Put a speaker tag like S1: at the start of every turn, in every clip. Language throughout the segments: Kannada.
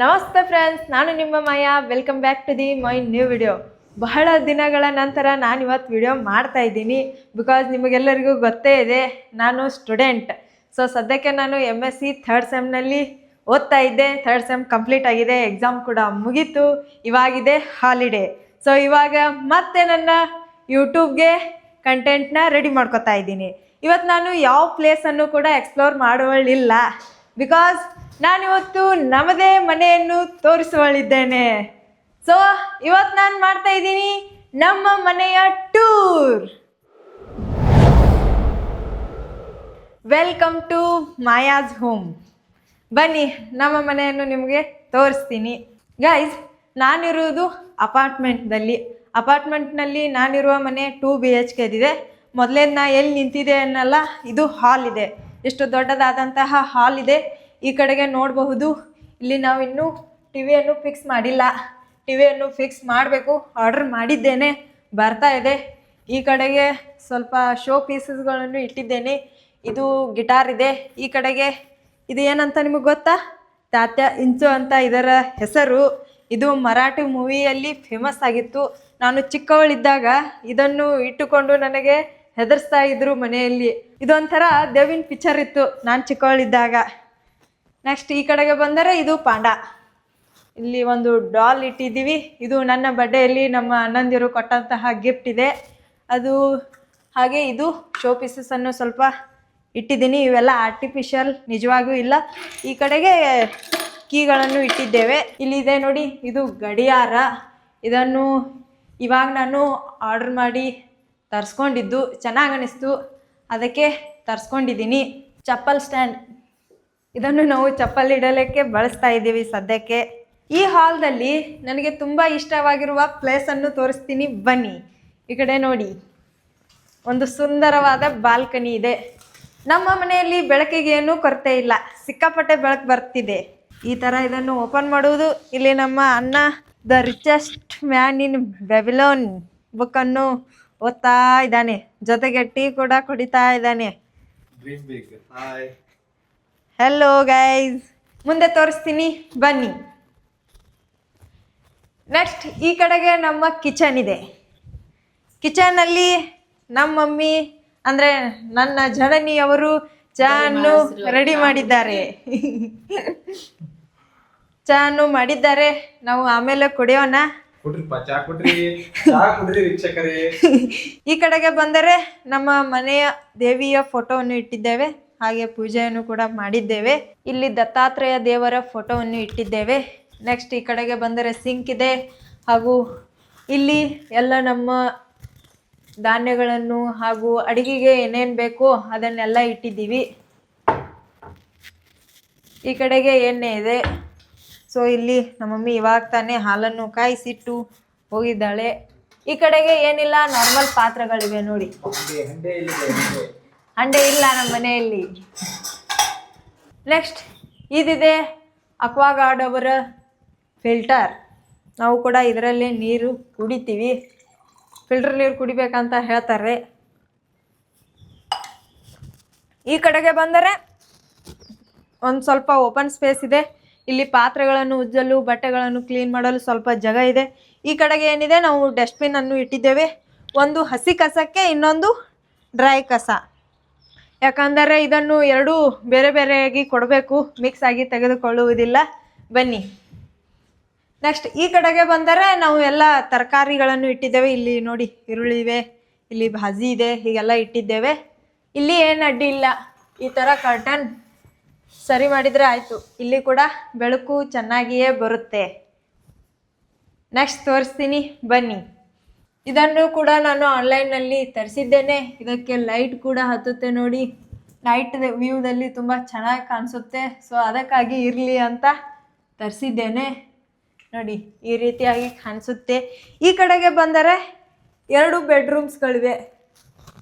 S1: ನಮಸ್ತೆ ಫ್ರೆಂಡ್ಸ್ ನಾನು ನಿಮ್ಮ Maya. Welcome back to the my new video ಬಹಳ ದಿನಗಳ ನಂತರ ನಾನು ಇವತ್ತು ವಿಡಿಯೋ ಮಾಡ್ತಾ ಇದ್ದೀನಿ. ಬಿಕಾಸ್ ನಿಮಗೆಲ್ಲರಿಗೂ ಗೊತ್ತೇ ಇದೆ, ನಾನು ಸ್ಟೂಡೆಂಟ್ ಸೊ ಸದ್ಯಕ್ಕೆ ನಾನು ಎಂ ಎಸ್ ಸಿ ಥರ್ಡ್ ಸೆಮ್ನಲ್ಲಿ ಓದ್ತಾ ಇದ್ದೆ. ಥರ್ಡ್ ಸೆಮ್ ಕಂಪ್ಲೀಟ್ ಆಗಿದೆ ಎಕ್ಸಾಮ್ ಕೂಡ ಮುಗೀತು. ಇವಾಗಿದೆ ಹಾಲಿಡೇ ಸೊ ಇವಾಗ ಮತ್ತೆ ನನ್ನ ಯೂಟ್ಯೂಬ್ಗೆ ಕಂಟೆಂಟ್ನ ರೆಡಿ ಮಾಡ್ಕೋತಾ ಇದ್ದೀನಿ. ಇವತ್ತು ನಾನು ಯಾವ ಪ್ಲೇಸನ್ನು ಕೂಡ ಎಕ್ಸ್ಪ್ಲೋರ್ ಮಾಡುವಳಿಲ್ಲ. ಬಿಕಾಸ್ ನಾನಿವತ್ತು ನಮ್ಮದೇ ಮನೆಯನ್ನು ತೋರಿಸುವಳಿದ್ದೇನೆ. ಸೊ ಇವತ್ತು ನಾನು ಮಾಡ್ತಾ ಇದ್ದೀನಿ ನಮ್ಮ ಮನೆಯ tour. Welcome to Maya's home ಬನ್ನಿ, ನಮ್ಮ ಮನೆಯನ್ನು ನಿಮಗೆ ತೋರಿಸ್ತೀನಿ. ಗೈಸ್ ನಾನಿರುವುದು ಅಪಾರ್ಟ್ಮೆಂಟ್ನಲ್ಲಿ. ಅಪಾರ್ಟ್ಮೆಂಟ್ನಲ್ಲಿ ನಾನಿರುವ ಮನೆ ಟೂ ಬಿ ಎಚ್ ಕೆದಿದೆ ಮೊದಲೇದು ನಾ ಎಲ್ಲಿ ನಿಂತಿದೆ ಅನ್ನಲ್ಲ, ಇದು ಹಾಲ್ ಇದೆ. ಎಷ್ಟು ದೊಡ್ಡದಾದಂತಹ ಹಾಲ್ ಇದೆ. ಈ ಕಡೆಗೆ ನೋಡಬಹುದು. ಇಲ್ಲಿ ನಾವು ಇನ್ನೂ ಟಿ ವಿಯನ್ನು ಫಿಕ್ಸ್ ಮಾಡಿಲ್ಲ. ಟಿ ವಿಯನ್ನು ಫಿಕ್ಸ್ ಮಾಡಬೇಕು. ಆರ್ಡರ್ ಮಾಡಿದ್ದೇನೆ. ಬರ್ತಾ ಇದೆ. ಈ ಕಡೆಗೆ ಸ್ವಲ್ಪ ಶೋ ಪೀಸಸ್ಗಳನ್ನು ಇಟ್ಟಿದ್ದೇನೆ. ಇದು ಗಿಟಾರ್ ಇದೆ. ಈ ಕಡೆಗೆ ಇದು ಏನಂತ ನಿಮಗೆ ಗೊತ್ತಾ? ತಾತ್ಯ ಇಂಚು ಅಂತ ಇದರ ಹೆಸರು. ಇದು ಮರಾಠಿ ಮೂವಿಯಲ್ಲಿ ಫೇಮಸ್ ಆಗಿತ್ತು. ನಾನು ಚಿಕ್ಕವಳಿದ್ದಾಗ ಇದನ್ನು ಇಟ್ಟುಕೊಂಡು ನನಗೆ ಹೆದರ್ಸ್ತಾ ಇದ್ರು ಮನೆಯಲ್ಲಿ. ಇದೊಂಥರ ದೇವಿನ ಪಿಕ್ಚರ್ ಇತ್ತು. ನಾನು ಚಿಕ್ಕವಳಿದ್ದಾಗ. ನೆಕ್ಸ್ಟ್ ಈ ಕಡೆಗೆ ಬಂದರೆ ಇದು ಪಾಂಡ. ಇಲ್ಲಿ ಒಂದು ಡಾಲ್ ಇಟ್ಟಿದ್ದೀವಿ. ಇದು ನನ್ನ ಬಡ್ಡೆಯಲ್ಲಿ ನಮ್ಮ ಅಣ್ಣಂದಿರು ಕೊಟ್ಟಂತಹ ಗಿಫ್ಟ್ ಇದೆ. ಅದು ಹಾಗೆ ಇದು ಶೋ ಪೀಸಸನ್ನು ಸ್ವಲ್ಪ ಇಟ್ಟಿದ್ದೀನಿ. ಇವೆಲ್ಲ ಆರ್ಟಿಫಿಷಿಯಲ್ ನಿಜವಾಗೂ ಇಲ್ಲ. ಈ ಕಡೆಗೆ ಕೀಗಳನ್ನು ಇಟ್ಟಿದ್ದೇವೆ. ಇಲ್ಲಿದೆ ನೋಡಿ, ಇದು ಗಡಿಯಾರ. ಇದನ್ನು ಇವಾಗ ನಾನು ಆರ್ಡರ್ ಮಾಡಿ ತರಿಸ್ಕೊಂಡಿದ್ದು. ಚೆನ್ನಾಗಿ ಅನಿಸ್ತು. ಅದಕ್ಕೆ ತರಿಸ್ಕೊಂಡಿದ್ದೀನಿ. ಚಪ್ಪಲ್ ಸ್ಟ್ಯಾಂಡ್ ಇದನ್ನು ನಾವು ಚಪ್ಪಲ್ ಇಡಲಿಕ್ಕೆ ಬಳಸ್ತಾ ಇದ್ದೀವಿ ಸದ್ಯಕ್ಕೆ. ಈ ಹಾಲ್ದಲ್ಲಿ ನನಗೆ ತುಂಬ ಇಷ್ಟವಾಗಿರುವ ಪ್ಲೇಸನ್ನು ತೋರಿಸ್ತೀನಿ. ಬನ್ನಿ. ಈ ಕಡೆ ನೋಡಿ. ಒಂದು ಸುಂದರವಾದ ಬಾಲ್ಕನಿ ಇದೆ. ನಮ್ಮ ಮನೆಯಲ್ಲಿ ಬೆಳಕಿಗೆ ಏನೂ ಕೊರತೆ ಇಲ್ಲ. ಸಿಕ್ಕಾಪಟ್ಟೆ ಬೆಳಕು ಬರ್ತಿದೆ. ಈ ಥರ ಇದನ್ನು ಓಪನ್ ಮಾಡುವುದು ಇಲ್ಲಿ ನಮ್ಮ ಅಣ್ಣ, the richest man in Babylon ಬುಕ್ಕನ್ನು ಓದ್ತಾ ಇದ್ದಾನೆ. ಜೊತೆಗೆ ಟೀ ಕೂಡ ಕುಡಿತಾ ಇದ್ದಾನೆ. ಹೆಲೋ ಗೈಸ್ ಮುಂದೆ ತೋರಿಸ್ತೀನಿ. ಬನ್ನಿ. ನೆಕ್ಸ್ಟ್ ಈ ಕಡೆಗೆ ನಮ್ಮ ಕಿಚನ್ ಇದೆ. ಕಿಚನಲ್ಲಿ ನಮ್ಮ ಮಮ್ಮಿ ಅಂದರೆ ನನ್ನ ಜನನಿಯವರು ಚಹಾನ್ನು ರೆಡಿ ಮಾಡಿದ್ದಾರೆ. ಚಹಾನ್ನು ಮಾಡಿದ್ದಾರೆ. ನಾವು ಆಮೇಲೆ ಕುಡಿಯೋಣ. ಈ ಕಡೆಗೆ ಬಂದರೆ ನಮ್ಮ ಮನೆಯ ದೇವಿಯ ಫೋಟೋವನ್ನು ಇಟ್ಟಿದ್ದೇವೆ. ಹಾಗೆ ಪೂಜೆಯನ್ನು ಕೂಡ ಮಾಡಿದ್ದೇವೆ. ಇಲ್ಲಿ ದತ್ತಾತ್ರೇಯ ದೇವರ ಫೋಟೋವನ್ನು ಇಟ್ಟಿದ್ದೇವೆ. ನೆಕ್ಸ್ಟ್ ಈ ಕಡೆಗೆ ಬಂದರೆ ಸಿಂಕ್ ಇದೆ. ಹಾಗೂ ಇಲ್ಲಿ ಎಲ್ಲ ನಮ್ಮ ಧಾನ್ಯಗಳನ್ನು ಹಾಗೂ ಅಡಿಗೆಗೆ ಏನೇನು ಬೇಕೋ ಅದನ್ನೆಲ್ಲ ಇಟ್ಟಿದ್ದೀವಿ. ಈ ಕಡೆಗೆ ಎಣ್ಣೆ ಇದೆ. ಸೊ ಇಲ್ಲಿ ನಮ್ಮ ಮಮ್ಮಿ ಇವಾಗ ತಾನೇ ಹಾಲನ್ನು ಕಾಯಿಸಿಟ್ಟು ಹೋಗಿದ್ದಾಳೆ. ಈ ಕಡೆಗೆ ಏನಿಲ್ಲ ನಾರ್ಮಲ್ ಪಾತ್ರೆಗಳಿವೆ ನೋಡಿ.
S2: ಹಂಡೆ
S1: ಇಲ್ಲ ನಮ್ಮ ಮನೆಯಲ್ಲಿ. ನೆಕ್ಸ್ಟ್ ಇದಿದೆ ಅಕ್ವಾಗಾರ್ಡ್ ಅವರ ಫಿಲ್ಟರ್ ನಾವು ಕೂಡ ಇದರಲ್ಲಿ ನೀರು ಕುಡಿತೀವಿ. ಫಿಲ್ಟರ್ ನೀರು ಕುಡಿಬೇಕಂತ ಹೇಳ್ತಾರೆ. ಈ ಕಡೆಗೆ ಬಂದರೆ ಒಂದು ಸ್ವಲ್ಪ ಓಪನ್ ಸ್ಪೇಸ್ ಇದೆ. ಇಲ್ಲಿ ಪಾತ್ರೆಗಳನ್ನು ಉಜ್ಜಲು, ಬಟ್ಟೆಗಳನ್ನು ಕ್ಲೀನ್ ಮಾಡಲು ಸ್ವಲ್ಪ ಜಾಗ ಇದೆ. ಈ ಕಡೆಗೆ ಏನಿದೆ? ನಾವು ಡಸ್ಟ್ಬಿನ್ ಅನ್ನು ಇಟ್ಟಿದ್ದೇವೆ. ಒಂದು ಹಸಿ ಕಸಕ್ಕೆ ಇನ್ನೊಂದು ಡ್ರೈ ಕಸ. ಯಾಕಂದರೆ ಇದನ್ನು ಎರಡೂ ಬೇರೆ ಬೇರೆಯಾಗಿ ಕೊಡಬೇಕು. ಮಿಕ್ಸ್ ಆಗಿ ತೆಗೆದುಕೊಳ್ಳುವುದಿಲ್ಲ. ಬನ್ನಿ. ನೆಕ್ಸ್ಟ್ ಈ ಕಡೆಗೆ ಬಂದರೆ ನಾವು ಎಲ್ಲ ತರಕಾರಿಗಳನ್ನು ಇಟ್ಟಿದ್ದೇವೆ. ಇಲ್ಲಿ ನೋಡಿ, ಈರುಳ್ಳಿ ಇವೆ ಇಲ್ಲಿ ಭಾಜಿ ಇದೆ, ಹೀಗೆಲ್ಲ ಇಟ್ಟಿದ್ದೇವೆ. ಇಲ್ಲಿ ಏನು ಅಡ್ಡಿ ಇಲ್ಲ. ಈ ಥರ ಕರ್ಟನ್ ಸರಿ ಮಾಡಿದರೆ ಆಯಿತು. ಇಲ್ಲಿ ಕೂಡ ಬೆಳಕು ಚೆನ್ನಾಗಿಯೇ ಬರುತ್ತೆ. ನೆಕ್ಸ್ಟ್ ತೋರಿಸ್ತೀನಿ. ಬನ್ನಿ. ಇದನ್ನು ಕೂಡ ನಾನು ಆನ್ಲೈನ್ನಲ್ಲಿ ತರಿಸಿದ್ದೇನೆ. ಇದಕ್ಕೆ ಲೈಟ್ ಕೂಡ ಹತ್ತುತ್ತೆ ನೋಡಿ. ನೈಟ್ ವ್ಯೂದಲ್ಲಿ ತುಂಬ ಚೆನ್ನಾಗಿ ಕಾಣಿಸುತ್ತೆ. ಸೊ, ಅದಕ್ಕಾಗಿ ಇರಲಿ ಅಂತ ತರಿಸಿದ್ದೇನೆ. ನೋಡಿ, ಈ ರೀತಿಯಾಗಿ ಕಾಣಿಸುತ್ತೆ. ಈ ಕಡೆಗೆ ಬಂದರೆ ಎರಡು ಬೆಡ್ರೂಮ್ಸ್ಗಳಿವೆ.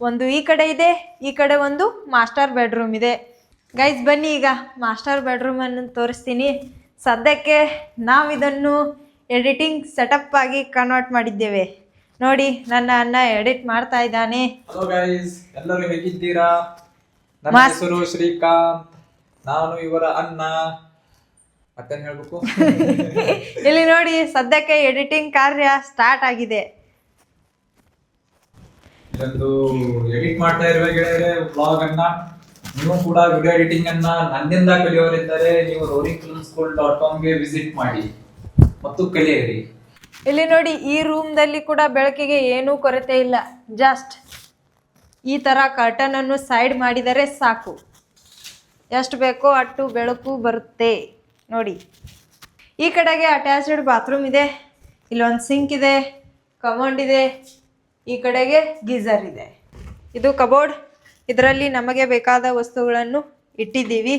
S1: ಒಂದು ಈ ಕಡೆ ಇದೆ, ಈ ಕಡೆ ಒಂದು ಮಾಸ್ಟರ್ ಬೆಡ್ರೂಮ್ ಇದೆ. ಗೈಸ್, ಬನ್ನಿ ಈಗ ಮಾಸ್ಟರ್ ಬೆಡ್ರೂಮನ್ನು ತೋರಿಸ್ತೀನಿ. ಸದ್ಯಕ್ಕೆ ನಾವು ಇದನ್ನು ಎಡಿಟಿಂಗ್ ಸೆಟಪ್ ಆಗಿ ಕನ್ವರ್ಟ್ ಮಾಡಿದ್ದೇವೆ. ನೋಡಿ ನನ್ನ ಅಣ್ಣ ಎಡಿಟ್ ಮಾಡ್ತಾ ಇದ್ದಾನೆ.
S2: ಹಲೋ ಗೈಸ್ ಎಲ್ಲರೂ ಹೇಗಿದ್ದೀರಾ? ನನ್ನ
S1: ಮಾಸ್-
S2: ಹೆಸರು ಶ್ರೀಕಾಂತ್. ನಾನು ಇವರ ಅಣ್ಣ. ಮತ್ತೆ ಹೇಳ್ಬೇಕು?
S1: ಇಲ್ಲಿ ನೋಡಿ ಸದ್ಯಕ್ಕೆ ಎಡಿಟಿಂಗ್ ಕಾರ್ಯ ಸ್ಟಾರ್ಟ್ ಆಗಿದೆ.
S2: ಇದೊಂದು ಎಡಿಟ್ ಮಾಡ್ತಾ ಇರುವ ಗೆಳೆಯರೆ ಬ್ಲಾಗ್ ಅನ್ನ. ನೀವು ಕೂಡ ವಿಡಿಯೋ ಎಡಿಟಿಂಗ್ ಅನ್ನ ನನ್ನಿಂದ ಕಲಿಯೋರಿದ್ದರೆ ನೀವು ರೋರಿಂಗ್ ಫಿಲ್ಮ್ ಸ್ಕೂಲ್ ಡಾಟ್ ಕಾಮ್ಗೆ ವಿಸಿಟ್ ಮಾಡಿ. ಮತ್ತು ಕಲಿಯಿರಿ.
S1: ಇಲ್ಲಿ ನೋಡಿ ಈ ರೂಮ್ದಲ್ಲಿ ಕೂಡ ಬೆಳಕಿಗೆ ಏನೂ ಕೊರತೆ ಇಲ್ಲ. ಜಸ್ಟ್ ಈ ಥರ ಕರ್ಟನ್ ಅನ್ನು ಸೈಡ್ ಮಾಡಿದರೆ ಸಾಕು. ಎಷ್ಟು ಬೇಕೋ ಅಷ್ಟು ಬೆಳಕು ಬರುತ್ತೆ. ನೋಡಿ, ಈ ಕಡೆಗೆ ಅಟ್ಯಾಚ್ಡ್ ಬಾತ್ರೂಮ್ ಇದೆ. ಇಲ್ಲೊಂದು ಸಿಂಕ್ ಇದೆ ಕಮೌಂಡ್ ಇದೆ, ಈ ಕಡೆಗೆ ಗೀಝರ್ ಇದೆ. ಇದು ಕಬೋರ್ಡ್ ಇದರಲ್ಲಿ ನಮಗೆ ಬೇಕಾದ ವಸ್ತುಗಳನ್ನು ಇಟ್ಟಿದ್ದೀವಿ.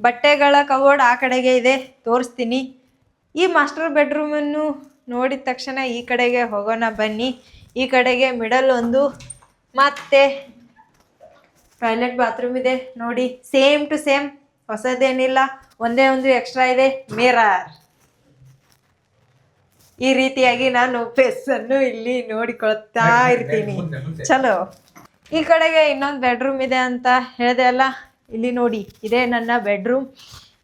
S1: ಬಟ್ಟೆಗಳ ಕಬೋರ್ಡ್ ಆ ಕಡೆಗೆ ಇದೆ. ತೋರಿಸ್ತೀನಿ. ಈ ಮಾಸ್ಟರ್ ಬೆಡ್ರೂಮನ್ನು ನೋಡಿದ ತಕ್ಷಣ ಈ ಕಡೆಗೆ ಹೋಗೋಣ ಬನ್ನಿ. ಈ ಕಡೆಗೆ ಮಿಡಲ್ ಒಂದು. ಮತ್ತೆ ಟಾಯ್ಲೆಟ್ ಬಾತ್ರೂಮ್ ಇದೆ. ನೋಡಿ ಸೇಮ್ ಟು ಸೇಮ್ ಹೊಸದೇನಿಲ್ಲ. ಒಂದೇ ಒಂದು ಎಕ್ಸ್ಟ್ರಾ ಇದೆ. ಮಿರರ್ ಈ ರೀತಿಯಾಗಿ ನಾನು ಫೇಸನ್ನು ಇಲ್ಲಿ ನೋಡಿಕೊಳ್ತಾ ಇರ್ತೀನಿ. ಚಲೋ. ಈ ಕಡೆಗೆ ಇನ್ನೊಂದು ಬೆಡ್ರೂಮ್ ಇದೆ ಅಂತ ಹೇಳಿದೆ ಅಲ್ಲ? ಇಲ್ಲಿ ನೋಡಿ ಇದೇ ನನ್ನ ಬೆಡ್ರೂಮ್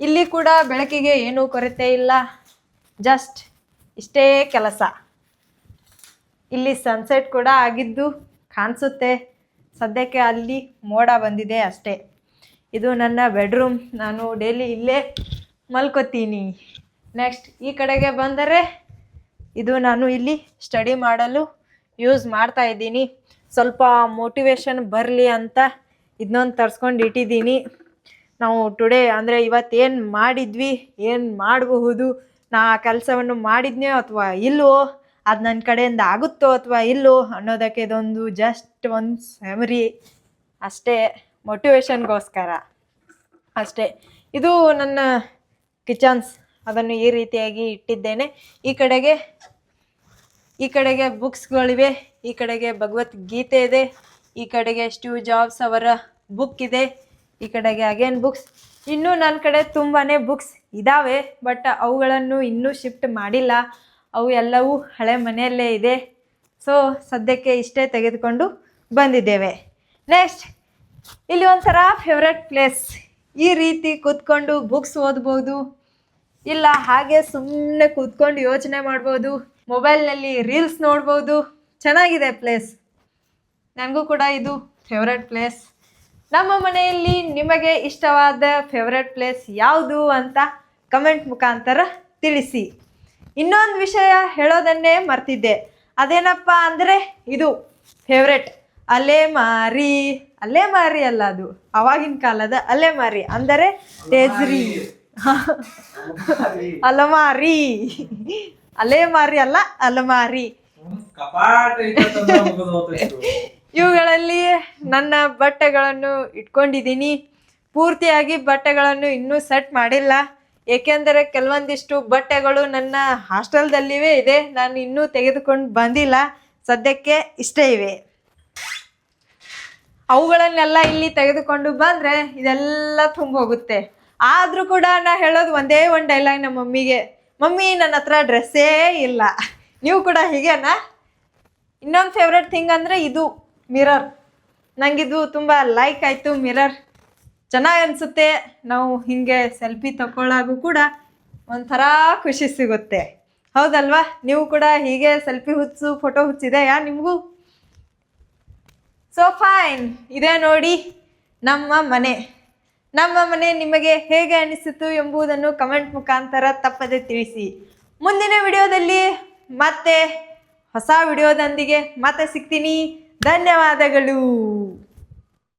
S1: ಇಲ್ಲಿ ಕೂಡ ಬೆಳಕಿಗೆ ಏನೂ ಕೊರತೆ ಇಲ್ಲ. ಜಸ್ಟ್ ಇಷ್ಟೇ ಕೆಲಸ. ಇಲ್ಲಿ ಸನ್ಸೆಟ್ ಕೂಡ ಆಗಿದ್ದು ಕಾಣಿಸುತ್ತೆ. ಸದ್ಯಕ್ಕೆ ಅಲ್ಲಿ ಮೋಡ ಬಂದಿದೆ ಅಷ್ಟೇ. ಇದು ನನ್ನ ಬೆಡ್ರೂಮ್ ನಾನು ಡೈಲಿ ಇಲ್ಲೇ ಮಲ್ಕೋತೀನಿ. ನೆಕ್ಸ್ಟ್ ಈ ಕಡೆಗೆ ಬಂದರೆ ಇದು ನಾನು ಇಲ್ಲಿ ಸ್ಟಡಿ ಮಾಡಲು ಯೂಸ್ ಮಾಡ್ತಾ ಇದ್ದೀನಿ. ಸ್ವಲ್ಪ ಮೋಟಿವೇಶನ್ ಬರಲಿ ಅಂತ ಇದನ್ನೊಂದು ತರ್ಸ್ಕೊಂಡು ಇಟ್ಟಿದ್ದೀನಿ. ನಾವು ಟುಡೇ ಅಂದರೆ ಇವತ್ತೇನು ಮಾಡಿದ್ವಿ, ಏನು ಮಾಡಬಹುದು ನಾ ಆ ಕೆಲಸವನ್ನು ಮಾಡಿದ್ನೋ ಅಥವಾ ಇಲ್ವೋ? ಅದು ನನ್ನ ಕಡೆಯಿಂದ ಆಗುತ್ತೋ ಅಥವಾ ಇಲ್ಲೋ ಅನ್ನೋದಕ್ಕೆ ಇದೊಂದು ಜಸ್ಟ್ ಒಂದು ಸೆಮರಿ ಅಷ್ಟೇ ಮೋಟಿವೇಶನ್ಗೋಸ್ಕರ ಅಷ್ಟೇ. ಇದು ನನ್ನ ಕಿಚನ್ಸ್. ಅದನ್ನು ಈ ರೀತಿಯಾಗಿ ಇಟ್ಟಿದ್ದೇನೆ. ಈ ಕಡೆಗೆ ಈ ಕಡೆಗೆ ಬುಕ್ಸ್ಗಳಿವೆ. ಈ ಕಡೆಗೆ ಭಗವದ್ಗೀತೆ ಇದೆ. ಈ ಕಡೆಗೆ ಸ್ಟೀವ್ ಜಾಬ್ಸ್ ಅವರ ಬುಕ್ ಇದೆ. ಈ ಕಡೆಗೆ ಅಗೇನ್ ಬುಕ್ಸ್. ಇನ್ನೂ ನನ್ನ ಕಡೆ ತುಂಬಾ ಬುಕ್ಸ್ ಇದ್ದಾವೆ ಬಟ್ ಅವುಗಳನ್ನು ಇನ್ನೂ ಶಿಫ್ಟ್ ಮಾಡಿಲ್ಲ. ಅವು ಎಲ್ಲವೂ ಹಳೆ ಮನೆಯಲ್ಲೇ ಇದೆ. ಸೊ ಸದ್ಯಕ್ಕೆ ಇಷ್ಟೇ ತೆಗೆದುಕೊಂಡು ಬಂದಿದ್ದೇವೆ. ನೆಕ್ಸ್ಟ್ ಇಲ್ಲಿ ಒಂಥರ ಫೇವ್ರೆಟ್ ಪ್ಲೇಸ್ ಈ ರೀತಿ ಕೂತ್ಕೊಂಡು ಬುಕ್ಸ್ ಓದ್ಬೋದು, ಇಲ್ಲ ಹಾಗೆ ಸುಮ್ಮನೆ ಕೂತ್ಕೊಂಡು ಯೋಚನೆ ಮಾಡ್ಬೋದು ಮೊಬೈಲ್ನಲ್ಲಿ ರೀಲ್ಸ್ ನೋಡ್ಬೋದು. ಚೆನ್ನಾಗಿದೆ ಪ್ಲೇಸ್ ನನಗೂ ಕೂಡ ಇದು ಫೇವ್ರೆಟ್ ಪ್ಲೇಸ್ ನಮ್ಮ ಮನೆಯಲ್ಲಿ ನಿಮಗೆ ಇಷ್ಟವಾದ ಫೇವ್ರೆಟ್ ಪ್ಲೇಸ್ ಯಾವುದು ಅಂತ ಕಮೆಂಟ್ ಮುಖಾಂತರ ತಿಳಿಸಿ. ಇನ್ನೊಂದು ವಿಷಯ ಹೇಳೋದನ್ನೇ ಮರ್ತಿದ್ದೆ. ಅದೇನಪ್ಪ ಅಂದರೆ ಇದು ಫೇವ್ರೆಟ್ ಅಲೆ ಮಾರಿ ಅಲೆ ಮಾರಿ ಅಲ್ಲ ಅದು. ಅವಾಗಿನ ಕಾಲದ ಅಲೆಮಾರಿ. ಅಂದರೆ ತೇಜ್ರಿ. ಅಲಮಾರಿ. ಅಲೆಮಾರಿ. ಅಲ್ಲ ಅಲಮಾರಿ. ಇವುಗಳಲ್ಲಿ ನನ್ನ ಬಟ್ಟೆಗಳನ್ನು ಇಟ್ಕೊಂಡಿದ್ದೀನಿ. ಪೂರ್ತಿಯಾಗಿ ಬಟ್ಟೆಗಳನ್ನು ಇನ್ನೂ ಸೆಟ್ ಮಾಡಿಲ್ಲ. ಏಕೆಂದರೆ ಕೆಲವೊಂದಿಷ್ಟು ಬಟ್ಟೆಗಳು ನನ್ನ ಹಾಸ್ಟೆಲ್ದಲ್ಲಿವೇ ಇದೆ. ನಾನು ಇನ್ನೂ ತೆಗೆದುಕೊಂಡು ಬಂದಿಲ್ಲ. ಸದ್ಯಕ್ಕೆ ಇಷ್ಟೇ ಇವೆ. ಅವುಗಳನ್ನೆಲ್ಲ ಇಲ್ಲಿ ತೆಗೆದುಕೊಂಡು ಬಂದರೆ ಇದೆಲ್ಲ ತುಂಬ ಹೋಗುತ್ತೆ ಆದರೂ ಕೂಡ ನಾ ಹೇಳೋದು ಒಂದೇ ಒಂದು ಡೈಲಾಗ್ ನಮ್ಮ ಮಮ್ಮಿಗೆ. ಮಮ್ಮಿ, ನನ್ನ ಹತ್ರ ಡ್ರೆಸ್ಸೇ ಇಲ್ಲ. ನೀವು ಕೂಡ ಹೀಗೆನಾ? ಇನ್ನೊಂದು ಫೇವ್ರೆಟ್ ಥಿಂಗ್ ಅಂದರೆ ಇದು. ಮಿರರ್. ನನಗಿದು ತುಂಬ ಲೈಕ್ ಆಯಿತು ಮಿರರ್. ಚೆನ್ನಾಗಿ ಅನಿಸುತ್ತೆ. ನಾವು ಹೀಗೆ ಸೆಲ್ಫಿ ತಗೊಳ್ಳಾಗೂ ಕೂಡ ಒಂಥರ ಖುಷಿ ಸಿಗುತ್ತೆ. ಹೌದಲ್ವಾ? ನೀವು ಕೂಡ ಹೀಗೆ ಸೆಲ್ಫಿ ಹುಚ್ಚು, ಫೋಟೋ ಹುಚ್ಚಿದೆಯಾ ನಿಮಗೂ? ಸೊ ಫೈನ್ ಇದೇ ನೋಡಿ ನಮ್ಮ ಮನೆ. ನಮ್ಮ ಮನೆ ನಿಮಗೆ ಹೇಗೆ ಅನಿಸಿತು ಎಂಬುದನ್ನು ಕಮೆಂಟ್ ಮುಖಾಂತರ ತಪ್ಪದೆ ತಿಳಿಸಿ. ಮುಂದಿನ ವಿಡಿಯೋದಲ್ಲಿ ಮತ್ತೆ ಹೊಸ ವಿಡಿಯೋದೊಂದಿಗೆ ಮತ್ತೆ ಸಿಗ್ತೀನಿ. ಧನ್ಯವಾದಗಳು.